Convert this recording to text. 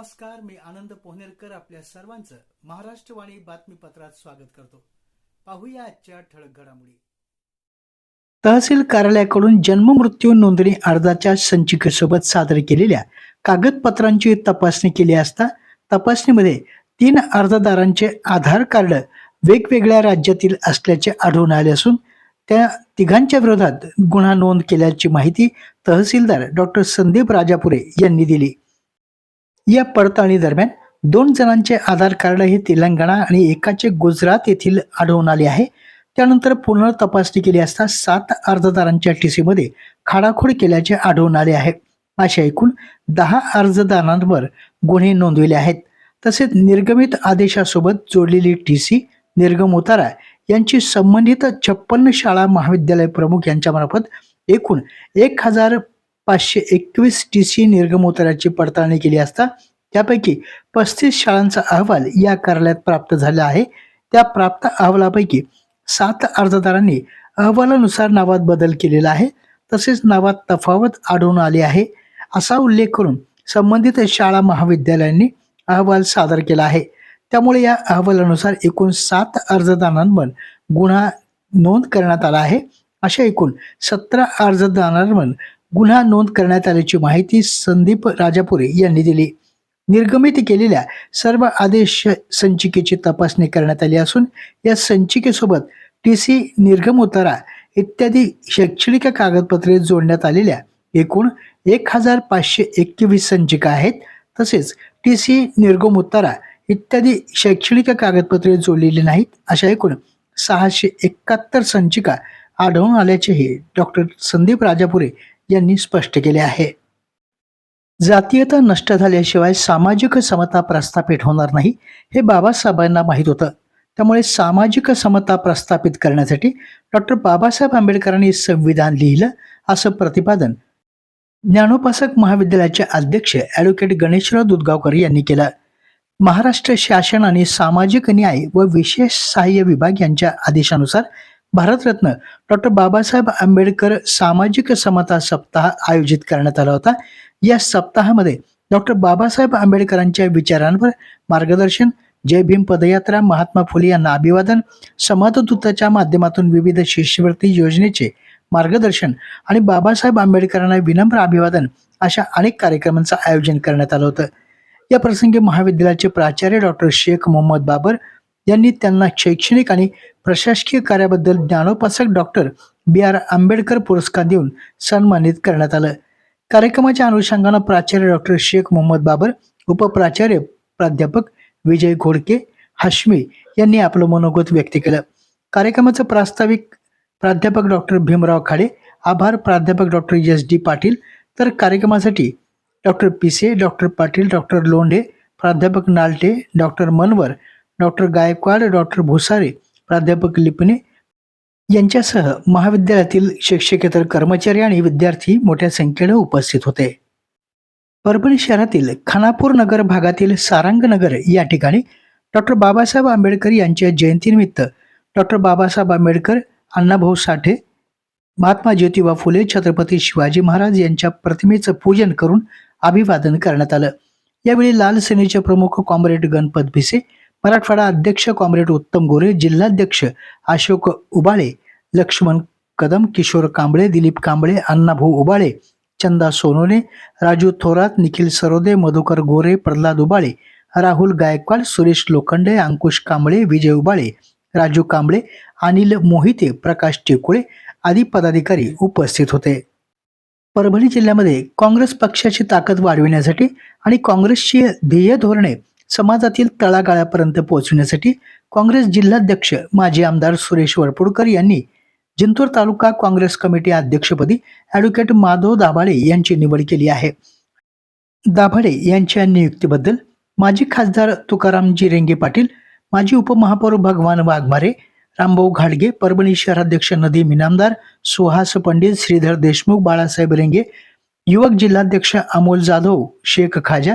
नमस्कार मी आनंद पोहनेरकर आपल्या सर्वांचं महाराष्ट्रवाणी बातमीपत्रात स्वागत करतो. पाहूया आजच्या ठळक घडामोडी. तहसील कार्यालयाकडून जन्म मृत्यू नोंदणी अर्जाच्या संचिकेसोबत सादर केलेल्या कागदपत्रांची तपासणी केली असता तपासणीमध्ये तीन अर्जदारांचे आधार कार्ड वेगवेगळ्या राज्यातील असल्याचे आढळून आले असून त्या तिघांच्या विरोधात गुन्हा नोंद केल्याची माहिती तहसीलदार डॉक्टर संदीप राजापुरे यांनी दिली. या पडताळणी दरम्यान दोन जणांचे आधार कार्ड हे तेलंगणा आणि एकाचे गुजरात येथील आढळून आले आहे. त्यानंतर पुन्हा तपासणी केली असता सात अर्जदारांच्या टीसीमध्ये खाडाखोड केल्याचे आढळून आले आहे. अशा एकूण दहा अर्जदारांवर गुन्हे नोंदविले आहेत. तसेच निर्गमित आदेशासोबत जोडलेली टीसी निर्गम उतारा यांची संबंधित छप्पन्न शाळा महाविद्यालय प्रमुख यांच्यामार्फत एकूण एक हजार पाचशे एकवीस टी सी निर्गमोत्तराची पडताळणी केली असता त्यापैकी पस्तीस शाळांचा अहवाल या कार्यालयात प्राप्त झाला आहे. त्या प्राप्त अहवालापैकी सात अर्जदारांनी अहवालानुसार नावात बदल केलेला आहे. तसेच नावात तफावत आढळून आली आहे असा उल्लेख करून संबंधित शाळा महाविद्यालयांनी अहवाल सादर केला आहे. त्यामुळे या अहवालानुसार एकूण सात अर्जदारांवर गुन्हा नोंद करण्यात आला आहे. अशा एकूण सतरा अर्जदारांवर गुन्हा नोंद करण्यात आल्याची माहिती संदीप राजापुरे यांनी दिली. निर्गमित केलेल्या सर्व आदेश संचिकेची तपासणी करण्यात आली असून या संचिकेसोबत टी सी निर्गम उतारा इत्यादी शैक्षणिक कागदपत्रे जोडण्यात आलेल्या एकूण एक हजार पाचशे एकवीस संचिका आहेत. तसेच टी सी निर्गम उतारा इत्यादी शैक्षणिक कागदपत्रे जोडलेली नाहीत अशा एकूण सहाशे एकाहत्तर संचिका आढळून आल्याचेही डॉक्टर संदीप राजापुरे यांनी स्पष्ट केले आहे. जातीयता नष्ट झाल्याशिवाय सामाजिक समता प्रस्थापित होणार नाही हे बाबासाहेबांना माहीत होतं. त्यामुळे सामाजिक समता प्रस्थापित करण्यासाठी डॉक्टर बाबासाहेब आंबेडकरांनी संविधान लिहिलं असं प्रतिपादन ज्ञानोपासक महाविद्यालयाचे अध्यक्ष ॲडव्होकेट गणेशराव दुधगावकर यांनी केलं. महाराष्ट्र शासन आणि सामाजिक न्याय व विशेष सहाय्य विभाग यांच्या आदेशानुसार भारतरत्न डॉक्टर बाबासाहेब आंबेडकर सामाजिक समता सप्ताह आयोजित करण्यात आला होता. या सप्ताहामध्ये डॉक्टर बाबासाहेब आंबेडकरांच्या विचारांवर मार्गदर्शन जय भीम पदयात्रा महात्मा फुले यांना अभिवादन समाजदूताच्या माध्यमातून विविध शिष्यवृत्ती योजनेचे मार्गदर्शन आणि बाबासाहेब आंबेडकरांना विनम्र अभिवादन अशा अनेक कार्यक्रमांचं आयोजन करण्यात आलं होतं. या प्रसंगी महाविद्यालयाचे प्राचार्य डॉक्टर शेख मोहम्मद बाबर यांनी त्यांना शैक्षणिक आणि प्रशासकीय कार्याबद्दल ज्ञानोपासक डॉक्टर बी आर आंबेडकर पुरस्कार देऊन सन्मानित करण्यात आलं. कार्यक्रमाच्या अनुषंगानं प्राचार्य डॉक्टर शेख मोहम्मद बाबर उपप्राचार्य प्राध्यापक विजय घोडके हाशमी यांनी आपलं मनोगत व्यक्त केलं. कार्यक्रमाचं प्रास्ताविक प्राध्यापक डॉक्टर भीमराव खाडे आभार प्राध्यापक डॉक्टर एस डी पाटील तर कार्यक्रमासाठी डॉक्टर पिसे डॉक्टर पाटील डॉक्टर लोंढे प्राध्यापक Nalte doctor Manwar doctor Gaikwad doctor Bhusare प्राध्यापक लिपणे यांच्यासह महाविद्यालयातील शिक्षकेतर कर्मचारी आणि विद्यार्थी मोठ्या संख्येने उपस्थित होते. परभणी शहरातील खानापूर नगर भागातील सारंग नगर या ठिकाणी डॉक्टर बाबासाहेब आंबेडकर यांच्या जयंतीनिमित्त डॉक्टर बाबासाहेब आंबेडकर अण्णाभाऊ साठे महात्मा ज्योतिबा फुले छत्रपती शिवाजी महाराज यांच्या प्रतिमेचं पूजन करून अभिवादन करण्यात आलं. यावेळी लाल सेनेचे प्रमुख कॉम्रेड गणपत भिसे मराठवाडा अध्यक्ष कॉम्रेड उत्तम गोरे जिल्हाध्यक्ष अशोक उबाळे लक्ष्मण कदम किशोर कांबळे दिलीप कांबळे अण्णाभाऊ उबाळे चंदा सोनोने राजू थोरात निखिल सरोदे मधुकर गोरे प्रल्हाद उबाळे राहुल गायकवाड सुरेश लोखंडे अंकुश कांबळे विजय उबाळे राजू कांबळे अनिल मोहिते प्रकाश टेकुळे आदी पदाधिकारी उपस्थित होते. परभणी जिल्ह्यामध्ये काँग्रेस पक्षाची ताकद वाढविण्यासाठी आणि काँग्रेसची ध्येय धोरणे समाजातील तळागाळापर्यंत पोहोचवण्यासाठी काँग्रेस जिल्हाध्यक्ष माजी आमदार सुरेश वरपुडकर यांनी जिंतूर तालुका काँग्रेस कमिटी अध्यक्षपदी ॲडव्होकेट माधव दाभाडे यांची निवड केली आहे. दाभाडे यांच्या नियुक्तीबद्दल माजी खासदार तुकारामजी रेंगे पाटील माजी उपमहापौर भगवान वाघमारे रामभाऊ घाडगे परभणी शहराध्यक्ष नदीम इनामदार सुहास पंडित श्रीधर देशमुख बाळासाहेब रेंगे युवक जिल्हाध्यक्ष अमोल जाधव शेख खाजा